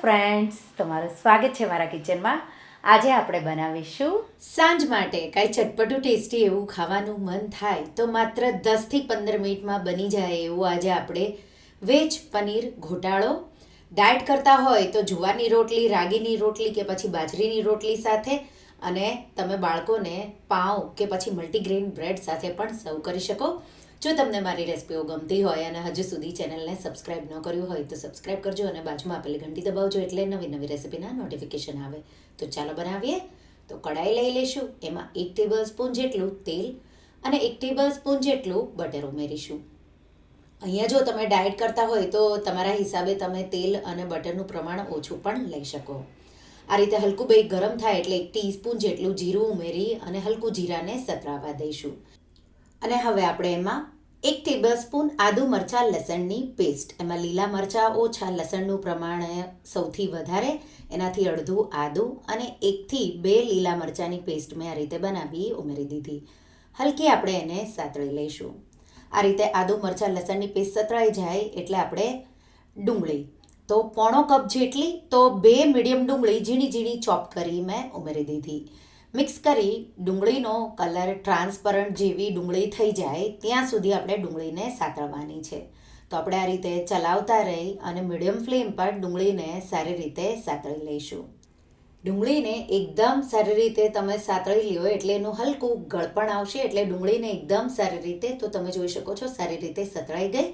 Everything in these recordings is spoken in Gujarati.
ફ્રેન્ડ્સ તમારું સ્વાગત છે મારા કિચનમાં આજે આપણે બનાવીશું સાંજ માટે કાંઈ ચટપટું ટેસ્ટી એવું ખાવાનું મન થાય તો માત્ર દસથી પંદર મિનિટમાં બની જાય એવું આજે આપણે વેજ પનીર ઘોટાળો. ડાયટ કરતા હોય તો જુવારની રોટલી, રાગીની રોટલી કે પછી બાજરીની રોટલી સાથે અને તમે બાળકોને પાઉં કે પછી મલ્ટીગ્રેન બ્રેડ સાથે પણ સર્વ કરી શકો. જો તમને મારી રેસિપીઓ ગમતી હોય અને હજુ સુધી ચેનલને સબસ્ક્રાઇબ ન કર્યું હોય તો સબસ્ક્રાઇબ કરજો અને બાજુમાં આપેલી ઘંટી દબાવજો એટલે નવી નવી રેસિપીના નોટિફિકેશન આવે. તો ચાલો બનાવીએ. તો કડાઈ લઈ લઈશું. એમાં એક ટેબલ સ્પૂન જેટલું તેલ અને એક ટેબલ સ્પૂન જેટલું બટર ઉમેરીશું. અહીંયા જો તમે ડાયટ કરતા હોય તો તમારા હિસાબે તમે તેલ અને બટરનું પ્રમાણ ઓછું પણ લઈ શકો. આ રીતે હલકું બે ગરમ થાય એટલે એક ટીસ્પૂન જેટલું જીરું ઉમેરી અને હલકું જીરાને સતરાવા દઈશું. અને હવે આપણે એમાં એક ટેબલસ્પૂન આદુ મરચાં લસણની પેસ્ટ એમાં લીલા મરચાં, ઓછા લસણનું પ્રમાણ સૌથી વધારે. એનાથી અડધું આદું અને એકથી બે લીલા મરચાંની પેસ્ટ મેં આ રીતે બનાવી ઉમેરી દીધી. હલકી આપણે એને સાતળી લઈશું. આ રીતે આદુ, મરચાં, લસણની પેસ્ટ સતરાઈ જાય એટલે આપણે ડુંગળી તો પોણો કપ જેટલી તો બે મીડિયમ ડુંગળી ઝીણી ઝીણી ચોપ કરી મેં ઉમેરી દીધી. મિક્સ કરી ડુંગળીનો કલર ટ્રાન્સપરન્ટ જેવી ડુંગળી થઈ જાય ત્યાં સુધી આપણે ડુંગળીને સાતળવાની છે. તો આપણે આ રીતે ચલાવતા રહી અને મીડિયમ ફ્લેમ પર ડુંગળીને સારી રીતે સાતળી લઈશું. ડુંગળીને એકદમ સારી રીતે તમે સાતળી લ્યો એટલે એનું હલકું ગળપણ આવશે એટલે ડુંગળીને એકદમ સારી રીતે, તો તમે જોઈ શકો છો સારી રીતે સતળાઈ ગઈ.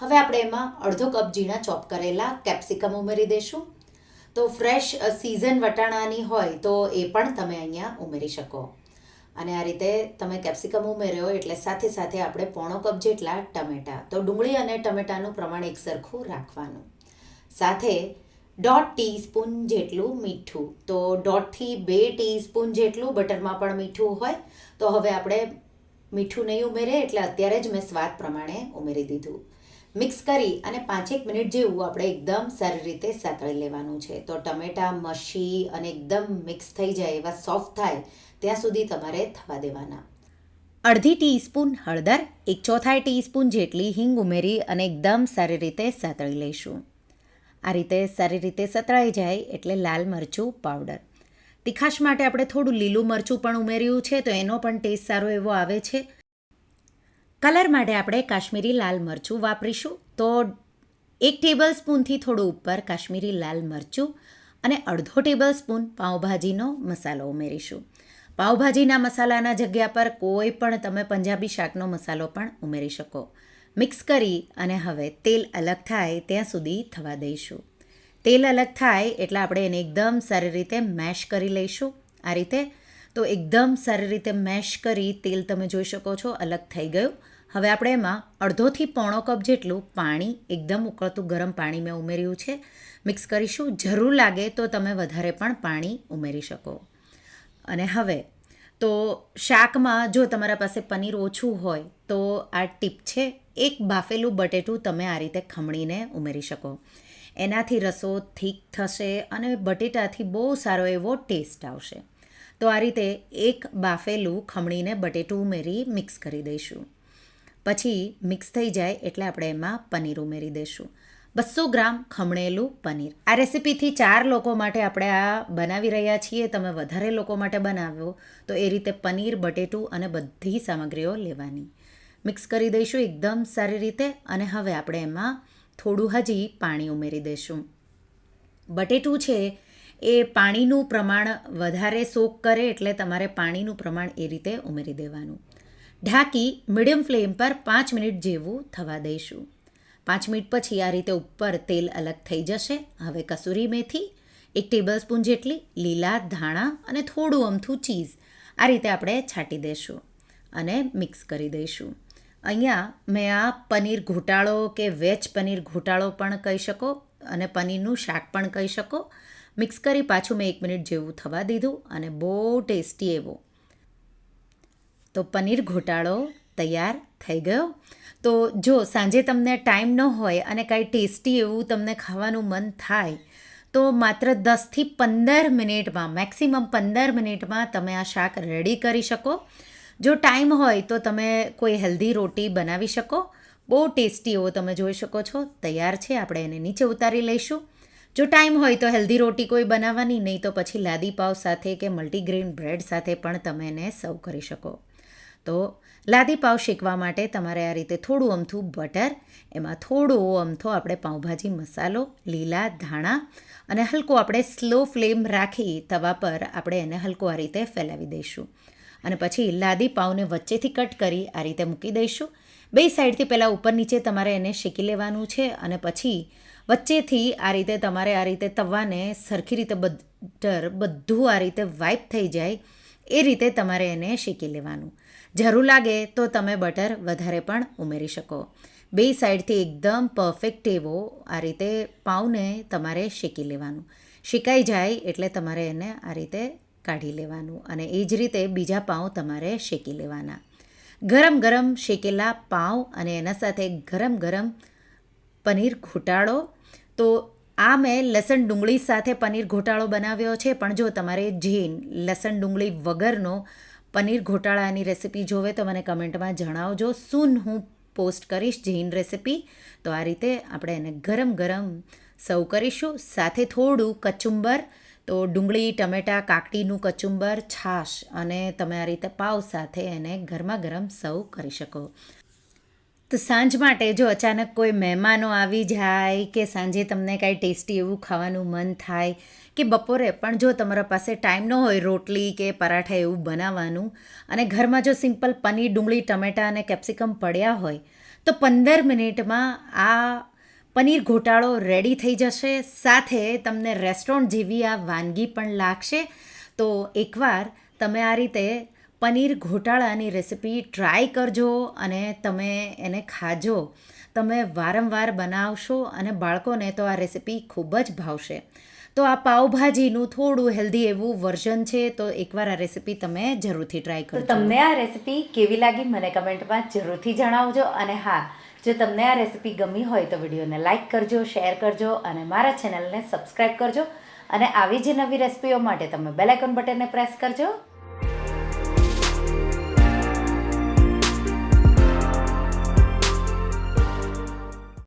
હવે આપણે એમાં અડધો કપ ઝીણા ચોપ કરેલા કેપ્સિકમ ઉમેરી દઈશું તો ફ્રેશ સિઝન વટાણાની હોય તો એ પણ તમે અહીંયા ઉમેરી શકો. અને આ રીતે તમે કેપ્સિકમ ઉમેર્યો એટલે સાથે સાથે આપણે પોણો કપ જેટલા ટમેટાં. તો ડુંગળી અને ટમેટાનું પ્રમાણ એક સરખું રાખવાનું. સાથે દોઢ ટીસ્પૂન જેટલું મીઠું. તો દોઢથી બે ટીસ્પૂન જેટલું બટરમાં પણ મીઠું હોય. તો હવે આપણે મીઠું નહીં ઉમેરે એટલે અત્યારે જ મેં સ્વાદ પ્રમાણે ઉમેરી દીધું. મિક્સ કરી અને પાંચેક મિનિટ જેવું આપણે એકદમ સારી રીતે સાતળી લેવાનું છે. તો ટમેટાં મસી અને એકદમ મિક્સ થઈ જાય એવા સોફ્ટ થાય, ત્યાં સુધી તમારે થવા દેવાના. અડધી ટીસ્પૂન હળદર, એક ચોથાઈ ટીસ્પૂન જેટલી હિંગ ઉમેરી અને એકદમ સારી રીતે સાતળી લઈશું. આ રીતે સારી રીતે સતળાઈ જાય એટલે લાલ મરચું પાવડર. તીખાશ માટે આપણે થોડું લીલું મરચું પણ ઉમેર્યું છે, તો એનો પણ ટેસ્ટ સારો એવો આવે છે. કલર માટે આપણે કાશ્મીરી લાલ મરચું વાપરીશું. તો એક ટેબલ સ્પૂનથી થોડું ઉપર કાશ્મીરી લાલ મરચું અને અડધો ટેબલ સ્પૂન પાઉંભાજીનો મસાલો ઉમેરીશું. પાઉંભાજીના મસાલાના જગ્યા પર કોઈ પણ તમે પંજાબી શાકનો મસાલો પણ ઉમેરી શકો. મિક્સ કરી અને હવે તેલ અલગ થાય ત્યાં સુધી થવા દઈશું. તેલ અલગ થાય એટલે આપણે એને એકદમ સારી રીતે મેશ કરી લઈશું. આ રીતે તો એકદમ સારી રીતે મેશ કરી તેલ તમે જોઈ શકો છો અલગ થઈ ગયું. હવે આપણે એમાં અડધોથી પોણો કપ જેટલું પાણી એકદમ ઉકળતું ગરમ પાણી મેં ઉમેર્યું છે. મિક્સ કરીશું. જરૂર લાગે તો તમે વધારે પણ પાણી ઉમેરી શકો. અને હવે, તો શાકમાં જો તમારા પાસે પનીર ઓછું હોય, તો આ ટીપ છે, એક બાફેલું બટેટું તમે આ રીતે ખમણીને ઉમેરી શકો. એનાથી રસો થીક થશે અને બટેટાથી બહુ સારો એવો ટેસ્ટ આવશે. તો આ રીતે એક બાફેલું ખમણીને બટેટું ઉમેરી મિક્સ કરી દઈશું. પછી મિક્સ થઈ જાય એટલે આપણે એમાં પનીર ઉમેરી દઈશું. બસો ગ્રામ ખમણેલું પનીર. આ રેસિપીથી ચાર લોકો માટે આપણે આ બનાવી રહ્યા છીએ. તમે વધારે લોકો માટે બનાવો તો એ રીતે પનીર, બટેટું અને બધી સામગ્રીઓ લેવાની. મિક્સ કરી દઈશું એકદમ સારી રીતે અને હવે આપણે એમાં થોડું હજી પાણી ઉમેરી દઈશું. બટેટું છે એ પાણીનું પ્રમાણ વધારે સોક કરે એટલે તમારે પાણીનું પ્રમાણ એ રીતે ઉમેરી દેવાનું. ઢાંકી મીડિયમ ફ્લેમ પર પાંચ મિનિટ જેવું થવા દઈશું. પાંચ મિનિટ પછી આ રીતે ઉપર તેલ અલગ થઈ જશે. હવે કસૂરી મેથી, એક ટેબલ સ્પૂન જેટલી લીલા ધાણા અને થોડું અમથું ચીઝ આ રીતે આપણે છાંટી દઈશું અને મિક્સ કરી દઈશું. અહીંયા મેં આ પનીર ઘોટાળો કે વેજ પનીર ઘોટાળો પણ કહી શકો અને પનીરનું શાક પણ કહી શકો. મિક્સ કરી પાછું મેં એક મિનિટ જેવું થવા દીધું અને બહુ ટેસ્ટી એવો તો પનીર ઘોટાળો તૈયાર થઈ ગયો. તો જો સાંજે તમને ટાઈમ ન હોય અને કાંઈ ટેસ્ટી એવું તમને ખાવાનું મન થાય, તો માત્ર દસથી પંદર મિનિટમાં, મેક્સિમમ પંદર મિનિટમાં તમે આ શાક રેડી કરી શકો. જો ટાઈમ હોય તો તમે કોઈ હેલ્ધી રોટી બનાવી શકો. બહુ ટેસ્ટી એવો તમે જોઈ શકો છો. તૈયાર છે. આપણે એને નીચે ઉતારી લઈશું. જો ટાઈમ હોય તો હેલ્ધી રોટી કોઈ બનાવવાની, નહીં તો પછી લાદી પાવ સાથે કે મલ્ટીગ્રેન બ્રેડ સાથે પણ તમે એને સર્વ કરી શકો. તો લાદી પાવ શેકવા માટે તમારે આ રીતે થોડું અમથું બટર, એમાં થોડો અમથો આપણે પાઉંભાજી, મસાલો, લીલા ધાણા અને હલકો આપણે સ્લો ફ્લેમ રાખી તવા પર આપણે એને હલકો આ રીતે ફેલાવી દઈશું. અને પછી લાદી પાઉને વચ્ચેથી કટ કરી આ રીતે મૂકી દઈશું. બે સાઈડથી પહેલાં ઉપર નીચે તમારે એને શેકી લેવાનું છે અને પછી વચ્ચેથી આ રીતે તમારે આ રીતે તવાને સરખી રીતે બટર બધું આ રીતે વાઇપ થઈ જાય એ રીતે તમારે એને શેકી લેવાનું. જરૂર લાગે તો તમે બટર વધારે પણ ઉમેરી શકો. બે સાઈડથી એકદમ પરફેક્ટ એવો આ રીતે પાઉને તમારે શેકી લેવાનું. શેકાઈ જાય એટલે તમારે એને આ રીતે કાઢી લેવાનું અને એ જ રીતે બીજા પાઉં તમારે શેકી લેવાના. ગરમ ગરમ શેકેલા પાઉં અને એના સાથે ગરમ ગરમ પનીર ઘોટાળો. તો આ મેં લસણ ડુંગળી સાથે પનીર ઘોટાળો બનાવ્યો છે, પણ જો તમારે જીન લસણ ડુંગળી વગરનો પનીર ઘોટાળાની રેસીપી જોવે તો મને કમેન્ટમાં જણાવજો. સૂન હું પોસ્ટ કરીશ જૈન રેસિપી. તો આ રીતે આપણે એને ગરમ ગરમ સર્વ કરીશું. સાથે થોડું કચુંબર, તો ડુંગળી, ટમેટાં, કાકડીનું કચુંબર, છાશ અને તમે આ રીતે પાવ સાથે એને ગરમા ગરમ સર્વ કરી શકો. તો સાંજ માટે જો અચાનક કોઈ મહેમાનો આવી જાય કે સાંજે તમને કાંઈ ટેસ્ટી એવું ખાવાનું મન થાય કે બપોરે, પણ જો તમારા પાસે ટાઈમ ન હોય રોટલી કે પરાઠા એવું બનાવવાનું અને ઘરમાં જો સિમ્પલ પનીર, ડુંગળી, ટમેટાં અને કેપ્સિકમ પડ્યા હોય, તો પંદર મિનિટમાં આ પનીર ઘોટાળો રેડી થઈ જશે. સાથે તમને રેસ્ટોરન્ટ જેવી આ વાનગી પણ લાગશે. તો એકવાર તમે આ રીતે પનીર ઘોટાળાની રેસિપી ટ્રાય કરજો અને તમે એને ખાજો. તમે વારંવાર બનાવશો અને બાળકોને તો આ રેસિપી ખૂબ જ ભાવશે. તો આ પાવભાજીનું થોડું હેલ્ધી એવું વર્ઝન છે તો એકવાર આ રેસીપી તમે જરૂરથી ટ્રાય કરો તમને આ રેસીપી કેવી લાગી મને કમેન્ટમાં જરૂરથી જણાવજો અને હા જો તમને આ રેસિપી ગમી હોય તો વિડીયોને લાઇક કરજો શેર કરજો અને મારા ચેનલને સબસ્ક્રાઈબ કરજો અને આવી જ નવી રેસિપીઓ માટે તમે બેલ આઇકોન બટનને પ્રેસ કરજો.